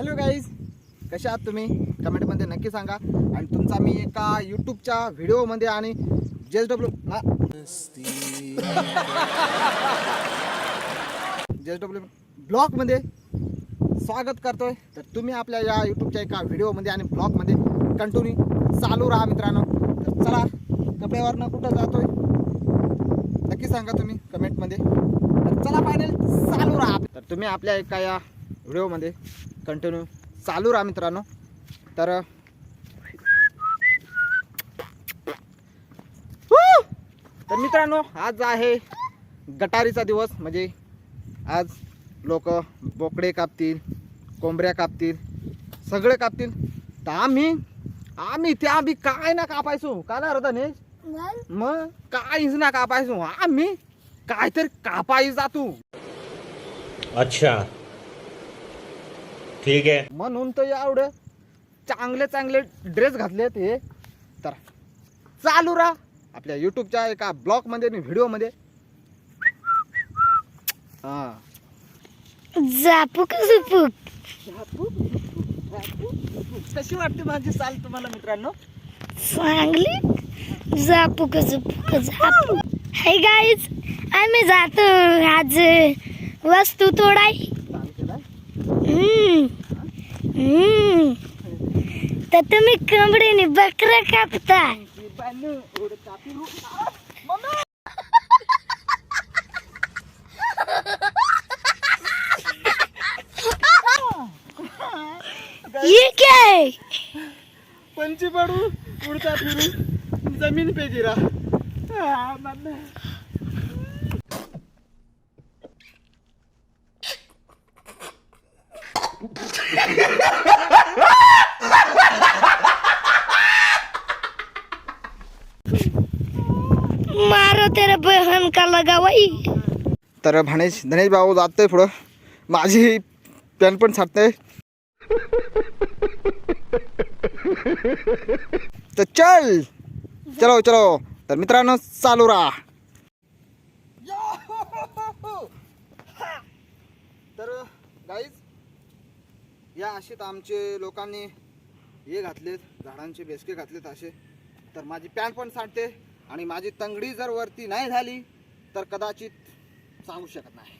Hello guys कशा आहात तुम्ही? कमेंटमध्ये नक्की सांगा. आणि तुमचा मी एका यूट्यूबच्या व्हिडिओमध्ये आणि जेस डब्ल्यू जेस डब्ल्यू ब्लॉगमध्ये स्वागत करतोय. तर तुम्ही आपल्या या यूट्यूबच्या एका व्हिडिओमध्ये आणि ब्लॉगमध्ये कंटिन्यू चालू राहा मित्रांनो. तर चला कपड्यावरनं कुठं जातोय? नक्की सांगा तुम्ही कमेंटमध्ये तर चला फायनल चालू राहा. तर तुम्ही आपल्या एका या व्हिडिओमध्ये कंटिन्यू. चालू राहा मित्रांनो. तर! तर मित्रांनो आज आहे गटारीचा दिवस. म्हणजे आज लोक बोकडे कापतील कोंबड्या कापतील सगळे कापतील. तर आम्ही आम्ही त्या आम्ही काय ना कापायचो? का ना रतनेश मग? काहीच ना कापायचो. आम्ही काहीतरी कापाई जातो. अच्छा. ठीक है म्हणून तर एवढं चांगले चांगले ड्रेस घातलेत हे. तर चालू राहा. आपल्या युट्यूबच्या एका ब्लॉगमध्ये आणि व्हिडिओमध्ये हा. झापूक झुपूक कशी वाटते माझी चाल तुम्हाला मित्रांनो? चांगली? झापूक झुपूक झापूक हाय गाईज आम्ही जातो आज. वस्तू तोडाय चाल केला हम्म. हम्म. तर तुम्ही कोंबडीने बकरा कापता. ये काय? पंची पडू उडता फिरू जमीन पे मारो तेरा बहन का लगावाई। तर भाणेश धनेश भाऊ जातोय पुढं. माझी पॅन पण छाटते तर चल. चलो चलो. तर मित्रांनो चालू राहा. तर गाईज या अशीत आमचे लोकांनी हे घातलेत झाडांचे बेसके घातलेत असे. तर माझी पॅन्ट पण सांडते आणि माझी तंगडी जर वरती नाही झाली तर कदाचित सांगू शकत नाही.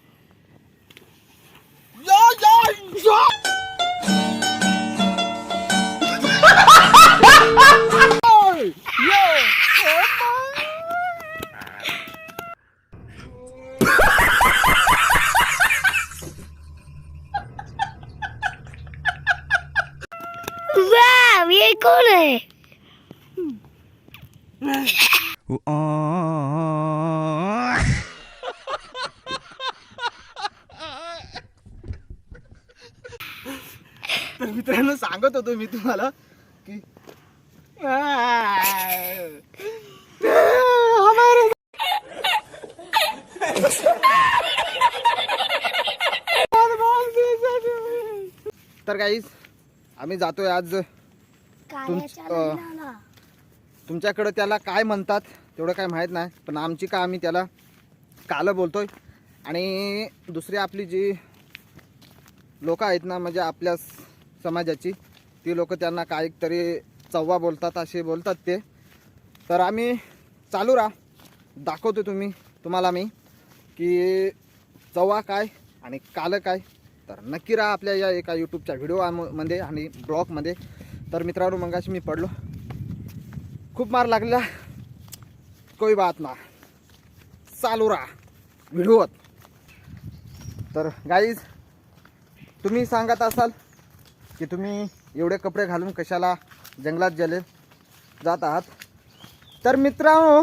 तर मित्रांनो सांगत होतो मी तुम्हाला की तर काहीच आम्ही जातोय आज लग्नाला. तुमच्याकडं त्याला काय म्हणतात तेवढं काय माहीत नाही पण आमची का आम्ही त्याला कालं बोलतोय. आणि दुसरी आपली जी लोक आहेत ना म्हणजे आपल्या समाजाची ती लोक त्यांना काहीतरी चव्वा बोलतात असे बोलतात ते. तर आम्ही चालू राहा. दाखवतो तुम्ही तुम्हाला मी की चव्वा काय आणि कालं काय. तर नक्की राहा आपल्या या एका यूट्यूबच्या व्हिडिओमध्ये आणि ब्लॉगमध्ये तर मित्रांनो मग मी पडलो. खूप मार लागला कोई बात ना. चालू राहा. व्हिडिओत तर गाईज तुम्ही सांगत असाल की तुम्ही एवढे कपडे घालून कशाला जंगलात जले जात आहात? तर मित्रांनो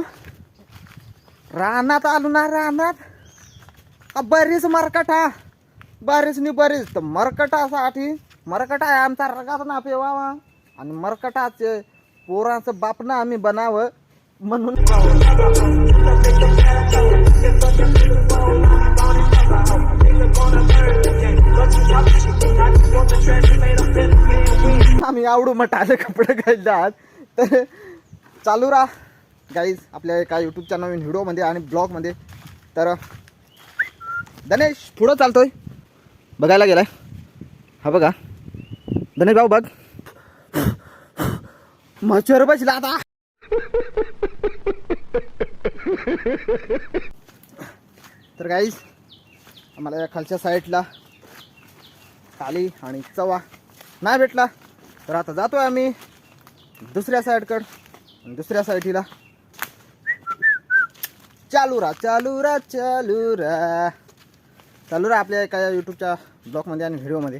रानात आलो ना रानात. बरीच मरकटा बरीच नि बरीच. तर मरकटासाठी मरकटा आहे आमचा रगात ना पेवा आणि मरकटाचे पोरांचं बापनं आम्ही बनावं म्हणून आम्ही आवडू मटाले कपडे घालतात तर चालू राहा. गाईज आपल्या एका यूट्यूबच्या नवीन व्हिडिओमध्ये आणि ब्लॉगमध्ये तर गणेश पुढं चालतोय. बघायला गेलाय. हा बघा. धनेश भाऊ बघ. मच्छर बसला आता तर काहीच आम्हाला या खालच्या साईडला खाली आणि चवा नाही भेटला. तर आता जातोय आम्ही दुसऱ्या साईडकड दुसऱ्या साईडला चालू रा चालू रा चालू रा. चालू रा आपल्या एका यूट्यूबच्या ब्लॉगमध्ये आणि व्हिडिओमध्ये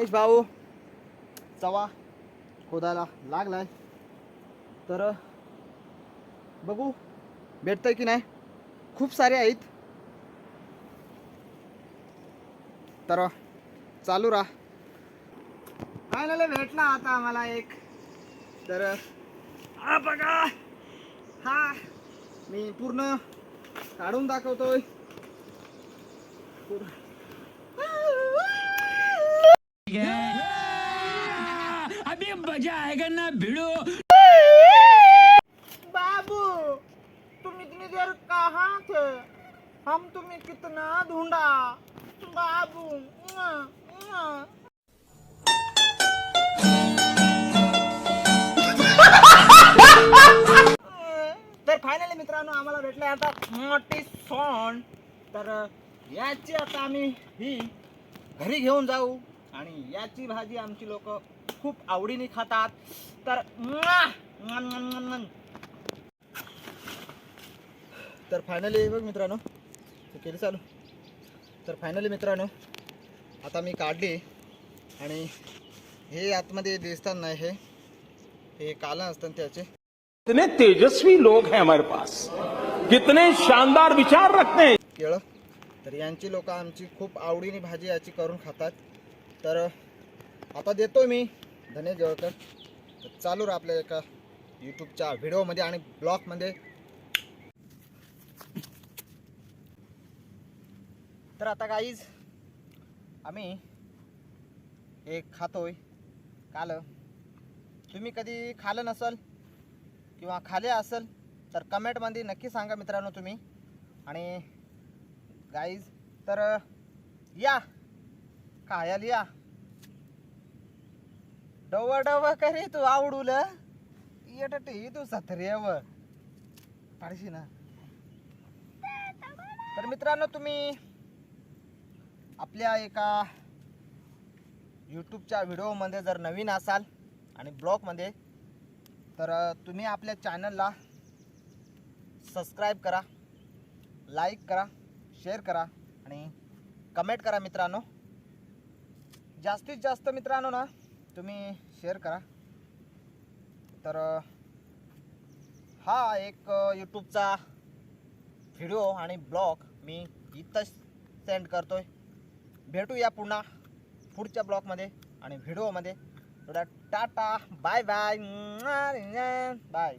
गणेश भाऊ चवा खोदायला लागलाय. तर बघू भेटतंय की नाही? खूप सारे आहेत. तर चालू राहा. फायनली भेटला आता आम्हाला एक. तर हा बघा. हा मी पूर्ण काढून दाखवतोय. पूर्ण. अभी मजा आएगा ना भिड़ो। बाबू तुम इतनी देर कहाँ थे? हम तुम्हें कितना ढूंढा? बाबू मुआ, मुआ। तर फायनली मित्रांनो आम्हाला भेटले आता मोठी सॉन तर याची आता आम्ही ही घरी घेऊन जाऊ. आणि याची भाजी आमची लोक खूप आवडीने खातात. तर. तर फायनली बघ मित्रांनो केली चालू. तर फायनली मित्रांनो आता मी काढली आणि हे आतमध्ये दिसतात नाही हे हे कालं असतात त्याचे. कितने तेजस्वी लोग हैं हमारे पास। कितने शानदार विचार रखते हैं। केळं. तर यांची लोक आमची खूप आवडीने भाजी याची करून खातात. तर आता देतो मी धने जवळकर. तर चालू राहा आपल्या एका यूट्यूबच्या व्हिडिओमध्ये आणि ब्लॉगमध्ये. तर आता काहीच आम्ही हे खातोय काल. तुम्ही कधी खालं नसल किंवा खाले असेल तर कमेंटमध्ये नक्की सांगा मित्रांनो तुम्ही. आणि गाईज तर या. खायाल या. डव डव करे तू आवडूल. येट टी तू सथरेव पाडशी ना. तर मित्रांनो तुम्ही आपल्या एका यूट्यूबच्या व्हिडिओमध्ये जर नवीन असाल आणि ब्लॉगमध्ये तर तुम्ही आपल्या चॅनलला सबस्क्राईब करा लाईक करा शेअर करा आणि कमेंट करा मित्रांनो. जास्तीत जास्त मित्रांनो ना तुम्ही शेअर करा. तर हा एक यूट्यूबचा व्हिडिओ आणि ब्लॉग मी इथं सेंड करतो आहे भेटूया पुन्हा पुढच्या ब्लॉगमध्ये आणि व्हिडिओमध्ये थोडा टाटा बाय बाय बाय